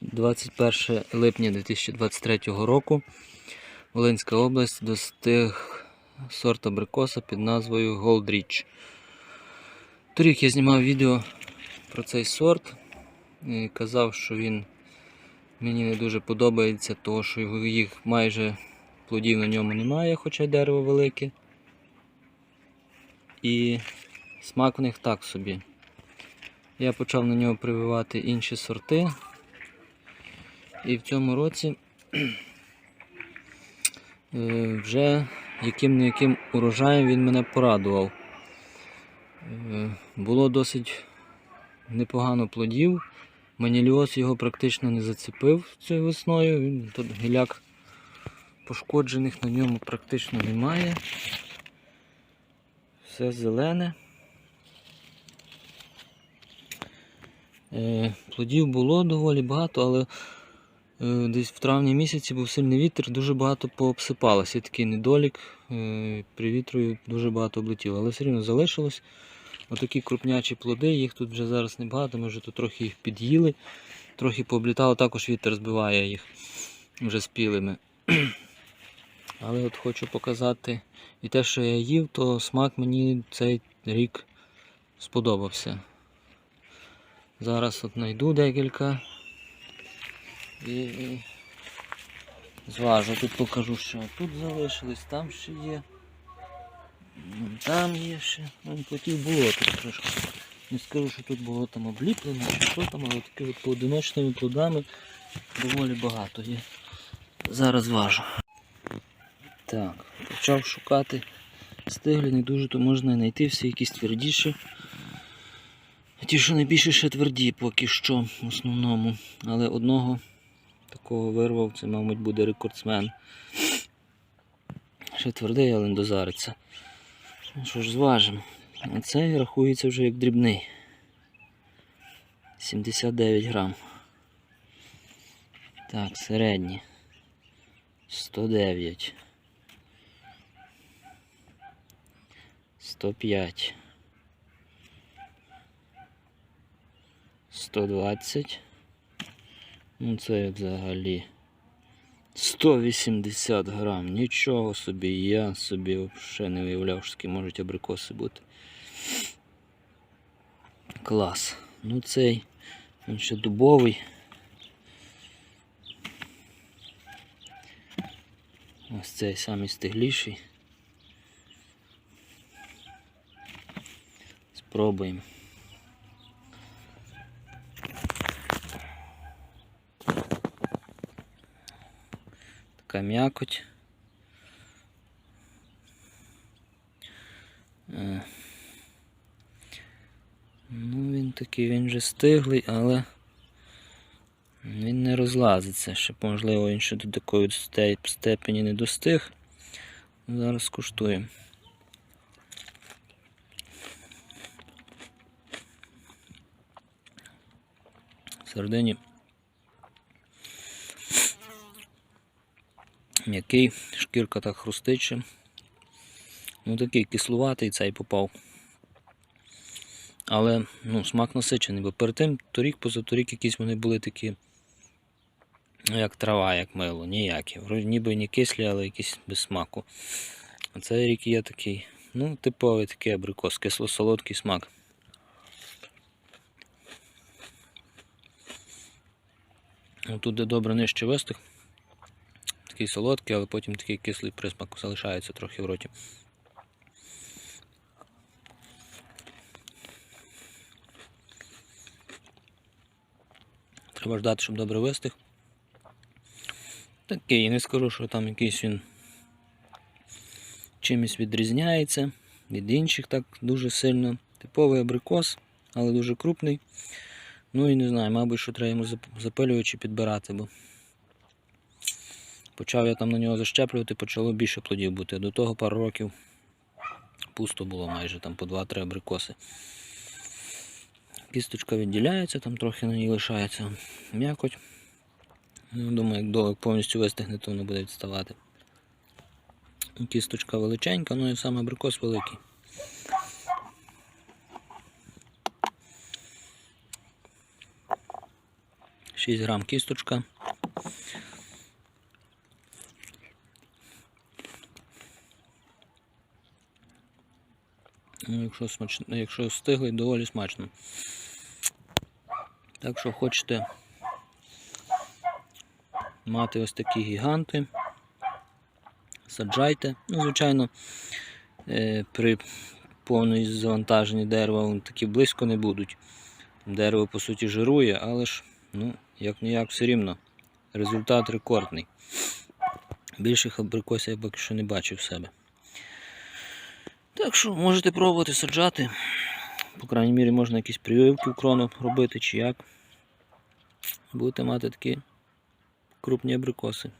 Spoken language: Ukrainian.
21 липня 2023 року Волинська область достиг сорт абрикоса під назвою Gold Rich. Торік я знімав відео про цей сорт і казав, що він мені не дуже подобається, тому що їх майже плодів на ньому немає, хоча й дерево велике. І смак в них так собі. Я почав на нього прививати інші сорти. І в цьому році е, вже яким не яким урожаєм він мене порадував. Е, Було досить непогано плодів. Маніліоз його практично не зацепив цією весною. Він тут гіляк пошкоджених на ньому практично немає. Все зелене. Е, Плодів було доволі багато, але десь в травні місяці був сильний вітер, дуже багато пообсипалося. Такий недолік. е, При вітрою дуже багато облетіло, але все рівно залишилось. Отакі крупнячі плоди, їх тут вже зараз небагато, ми вже тут трохи їх під'їли, трохи пооблітало, також вітер збиває їх вже спілими. Але от хочу показати і те, що я їв, то смак мені цей рік сподобався. Зараз от знайду декілька і, і зважу. Тут покажу, що тут залишились, там ще є. Там є ще. Плотів було тут трошки. Не скажу, що тут було там обліплено чи що там, але такими от поодиночними плодами доволі багато є. Зараз важу. Так, почав шукати стиглі, дуже то можна знайти всі якісь твердіші. Ті, що найбільше ще тверді поки що в основному. Але одного такого вирвав, це, мабуть, буде рекордсмен. Ще твердий, але дозариться. Ну Що ж, зважимо. А цей рахується вже як дрібний. 79 грам. Так, середній. 109. 105. 120. Ну це взагалі. 180 грам. Нічого собі, я собі взагалі не уявляв, що такі можуть абрикоси бути. Клас. Ну цей, він ще дубовий. Ось цей самий стигліший. Спробуємо. Така м'якоть. Е. Ну, він такий, він вже стиглий, але він не розлазиться. Ще, можливо, він ще до такої степені не достиг. Зараз скуштуємо. Всередині м'який, шкірка так хрустиче. Ну такий кислуватий цей попав. Але ну, смак насичений, бо перед тим торік, позаторік якісь вони були такі, ну, як трава, як мило, ніякі. Ніби не кислі, але якісь без смаку. А цей рік є такий, ну, типовий такий абрикос, кисло-солодкий смак. Тут де добре нижче вистих. Такий солодкий, але потім такий кислий присмак залишається трохи в роті. Треба ждати, щоб добре вистих. Такий, не скажу, що там якийсь він чимось відрізняється від інших так дуже сильно. Типовий абрикос, але дуже крупний. Ну і не знаю, мабуть, що треба йому зап- запилювачі підбирати, бо почав я там на нього защеплювати, почало більше плодів бути. До того пару років пусто було майже там по 2-3 абрикоси. Кісточка відділяється, там трохи на ній лишається м'якоть. Ну, думаю, як долик повністю вистигне, то воно буде відставати. Кісточка величенька, ну і сам абрикос великий. 6 грам кісточка. Якщо, смачно, якщо встигли, доволі смачно. Так що хочете мати ось такі гіганти, саджайте. Ну, звичайно, е, при повній завантаженні дерева такі близько не будуть. Дерево, по суті, жирує, але ж, ну, як ніяк все рівно. Результат рекордний. Більших абрикосів я поки що не бачив в себе. Так що можете пробувати саджати. По крайній мірі можна якісь прививки в крону робити чи як. Будете мати такі крупні абрикоси.